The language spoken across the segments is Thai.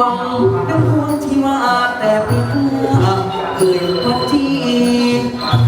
วงน้ำพวงที่ว่าแต่ไม่กลัวเกิดทุกที่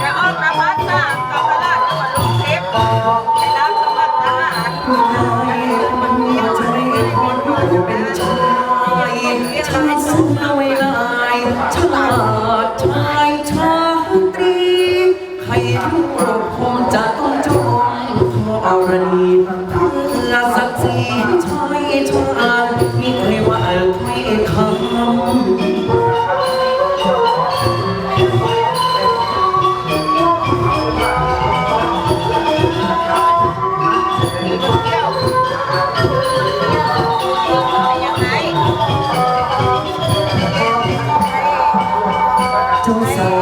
ดี๋ยวออกกลับ้านจ้ะ ชายชาไม่เคยว่าไม่คำ中山。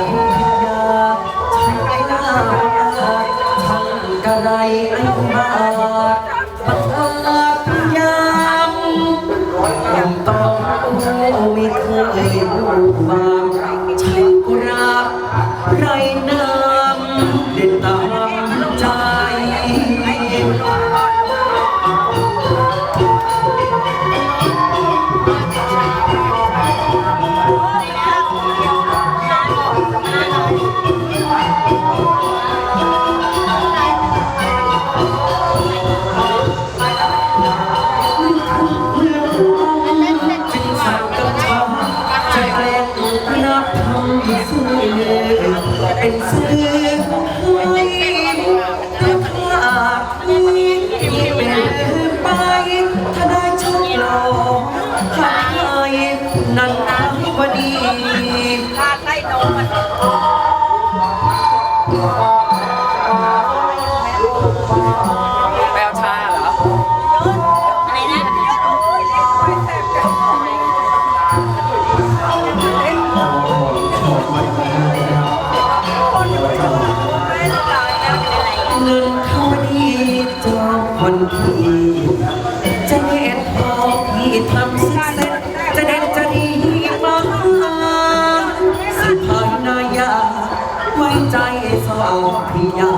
อที่ยัง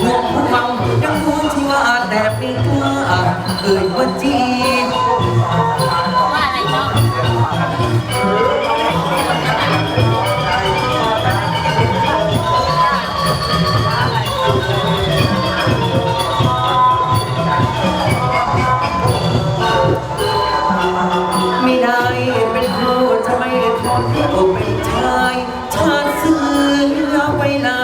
ห่วงพวกเรายังรู้ที่ว่าแต่ไม่กล้าเอ่ยว่าจีไม่ได้เป็นครูจะไม่ขอเป็นชายชาติซื้อแล้วไปลา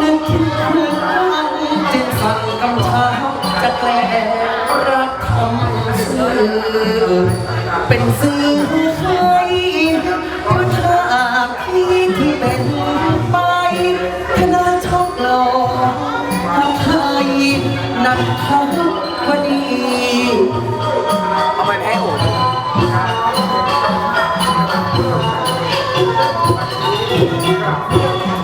นึกคิดคืนจึงสั่งกำชัจะแกลรักทำซื่อเป็นซื่อให้เพื่ายที่เป็นไปคณะชอบหลอทำไทยนำเขาวันีเอาไปแพ้โอ Thank you. Obrigado.